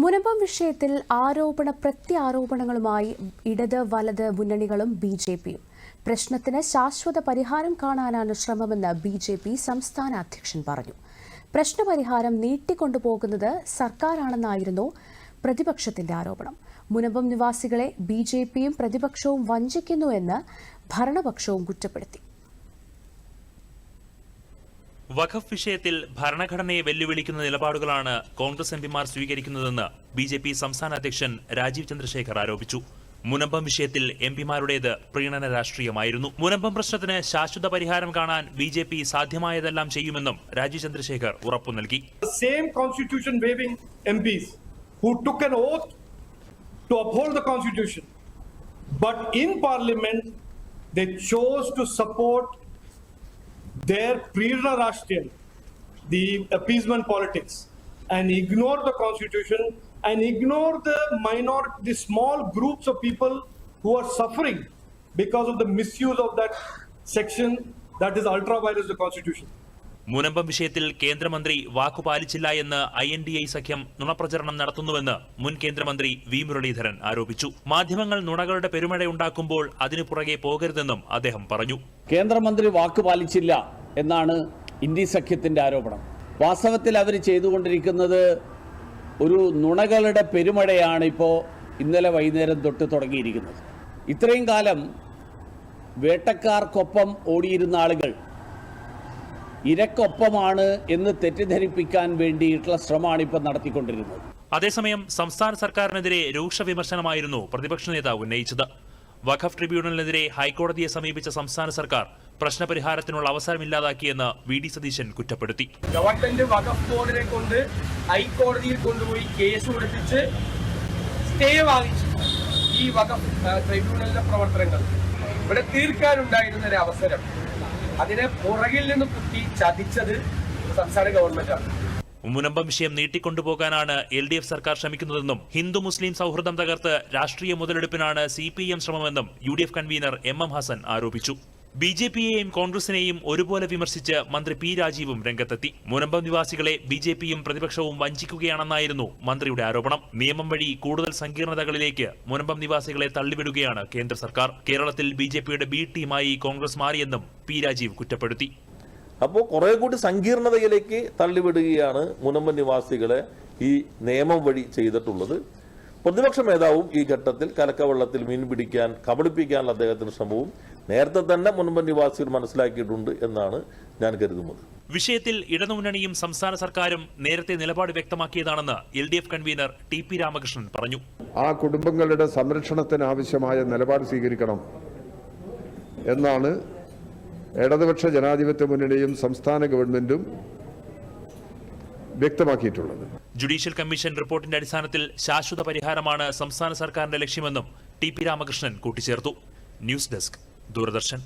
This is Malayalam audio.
മുനമ്പം വിഷയത്തിൽ ആരോപണ പ്രത്യാരോപണങ്ങളുമായി ഇടത് വലത് മുന്നണികളും ബി ജെ പിയും. പ്രശ്നത്തിന് ശാശ്വത പരിഹാരം കാണാനാണ് ശ്രമമെന്ന് ബി ജെ പി സംസ്ഥാന അധ്യക്ഷൻ പറഞ്ഞു. പ്രശ്നപരിഹാരം നീട്ടിക്കൊണ്ടുപോകുന്നത് സർക്കാരാണെന്നായിരുന്നു പ്രതിപക്ഷത്തിന്റെ ആരോപണം. മുനമ്പം നിവാസികളെ ബി ജെ പിയും പ്രതിപക്ഷവും വഞ്ചിക്കുന്നുവെന്ന് ഭരണപക്ഷവും കുറ്റപ്പെടുത്തി. വഖഫ് വിഷയത്തിൽ ഭരണഘടനയെ വെല്ലുവിളിക്കുന്ന നിലപാടുകളാണ് കോൺഗ്രസ് എംപിമാർ സ്വീകരിക്കുന്നതെന്ന് ബി ജെ പി സംസ്ഥാന അധ്യക്ഷൻ രാജീവ് ചന്ദ്രശേഖർ ആരോപിച്ചു. മുനമ്പം വിഷയത്തിൽ എംപിമാരുടേത് പ്രീണന രാഷ്ട്രീയമായിരുന്നു. മുനമ്പം പ്രശ്നത്തിന് ശാശ്വത പരിഹാരം കാണാൻ ബി ജെ പി സാധ്യമായതെല്ലാം ചെയ്യുമെന്നും രാജീവ് ചന്ദ്രശേഖർ ഉറപ്പു നൽകി. To support their Prerna Rashtriyan, the appeasement politics, and ignore the constitution and ignore the minor, the small groups of people who are suffering because of the misuse of that section that is ultra virus the constitution. Munambam വിഷയത്തിൽ കേന്ദ്രമന്ത്രി വാക്കുപാലിച്ചില്ല എന്ന് ഐ എൻ ഡി ഐ സഖ്യം നുണപ്രചരണം നടത്തുന്നുവെന്ന് മുൻ കേന്ദ്രമന്ത്രി വി മുരളീധരൻ ആരോപിച്ചു. മാധ്യമങ്ങൾ നുണകളുടെ പെരുമഴയുണ്ടാക്കുമ്പോൾ അതിനു പുറകെ പോകരുതെന്നും അദ്ദേഹം പറഞ്ഞു. കേന്ദ്രമന്ത്രി വാക്കുപാലിച്ചില്ല എന്നാണ് ഇന്ത്യ സഖ്യത്തിന്റെ ആരോപണം. വാസ്തവത്തിൽ അവർ ചെയ്തുകൊണ്ടിരിക്കുന്നത് ഒരു നുണകളുടെ പെരുമഴയാണ് ഇപ്പോൾ ഇന്നലെ വൈകുന്നേരം തൊട്ട് തുടങ്ങിയിരിക്കുന്നത്. ഇത്രയും കാലം വേട്ടക്കാർക്കൊപ്പം ഓടിയിരുന്ന ആളുകൾ ഇരക്കൊപ്പമാണ് എന്ന് തെറ്റിദ്ധരിപ്പിക്കാൻ വേണ്ടിയിട്ടുള്ള ശ്രമമാണ് ഇപ്പം നടത്തിക്കൊണ്ടിരുന്നത്. അതേസമയം സംസ്ഥാന സർക്കാരിനെതിരെ രൂക്ഷ വിമർശനമായിരുന്നു പ്രതിപക്ഷ നേതാവ് ഉന്നയിച്ചത്. വഖഫ് ട്രിബ്യൂണലിനെതിരെ ഹൈക്കോടതിയെ സമീപിച്ച സംസ്ഥാന സർക്കാർ പ്രശ്നപരിഹാരത്തിനുള്ള അവസരമില്ലാതാക്കിയെന്ന് വി ഡി സതീശൻ കുറ്റപ്പെടുത്തി. ഗവൺമെന്റ് വഖഫ് ബോർഡിനെ കൊണ്ട് ഹൈക്കോടതിയിൽ കൊണ്ടുപോയി കേസ് കൊടുപ്പിച്ച് സ്റ്റേ വാങ്ങിച്ചു ഈ വഖഫ് ട്രിബ്യൂണലിന്റെ പ്രവർത്തനങ്ങൾ. ഇവിടെ തീർക്കാനുണ്ടായിരുന്ന ഒരു അവസരം. അതിനെ പുറകിൽ നിന്ന് കുത്തി ചതിച്ചത് സംസ്ഥാന ഗവൺമെന്റാണ് മുനമ്പം വിഷയം നീട്ടിക്കൊണ്ടുപോകാനാണ് എൽ ഡി എഫ് സർക്കാർ ശ്രമിക്കുന്നതെന്നും ഹിന്ദു മുസ്ലിം സൗഹൃദം തകർത്ത് രാഷ്ട്രീയ മുതലെടുപ്പിനാണ് സി പി എം ശ്രമമെന്നും U D F convener M M Hasan ആരോപിച്ചു. ബി ജെ പിയെയും കോൺഗ്രസിനെയും ഒരുപോലെ വിമർശിച്ച് മന്ത്രി പി രാജീവും രംഗത്തെത്തി. മുനമ്പം നിവാസികളെ ബി ജെ പിയും പ്രതിപക്ഷവും വഞ്ചിക്കുകയാണെന്നായിരുന്നു മന്ത്രിയുടെ ആരോപണം. നിയമം വഴി കൂടുതൽ സങ്കീർണതകളിലേക്ക് മുനമ്പം നിവാസികളെ തള്ളിവിടുകയാണ് കേന്ദ്ര സർക്കാർ. കേരളത്തിൽ ബി ജെ പിയുടെ ബി ടീമായി കോൺഗ്രസ് മാറിയെന്നും പി രാജീവ് കുറ്റപ്പെടുത്തി. അപ്പോൾ കുറെ കൂടി സങ്കീർണതയിലേക്ക് തള്ളിവിടുകയാണ് മുനമ്പം നിവാസികളെ ഈ നിയമം വഴി ചെയ്തിട്ടുള്ളത്. പ്രതിപക്ഷ നേതാവും ഈ ഘട്ടത്തിൽ കലക്കവെള്ളത്തിൽ മീൻ പിടിക്കാൻ കബളിപ്പിക്കാനുള്ള അദ്ദേഹത്തിന് ശ്രമവും നേരത്തെ തന്നെ മുൻപ് നിവാസികൾ മനസ്സിലാക്കിയിട്ടുണ്ട് എന്നാണ് ഞാൻ കരുതുന്നത്. വിഷയത്തിൽ ഇടതുമുന്നണിയും സംസ്ഥാന സർക്കാരും നേരത്തെ നിലപാട് വ്യക്തമാക്കിയതാണെന്ന് L D F convener T P Ramakrishnan പറഞ്ഞു. ആ കുടുംബങ്ങളുടെ സംരക്ഷണത്തിന് ആവശ്യമായ നിലപാട് സ്വീകരിക്കണം എന്നാണ് ഇടതുപക്ഷ ജനാധിപത്യ മുന്നണിയും സംസ്ഥാന ഗവൺമെന്റും വ്യക്തമാക്കിയിട്ടുള്ളത്. ജുഡീഷ്യൽ കമ്മീഷൻ റിപ്പോർട്ടിന്റെ അടിസ്ഥാനത്തിൽ ശാശ്വത പരിഹാരമാണ് സംസ്ഥാന സർക്കാരിന്റെ ലക്ഷ്യമെന്നും ടി പി രാമകൃഷ്ണൻ കൂട്ടിച്ചേർത്തു. News desk. दूरदर्शन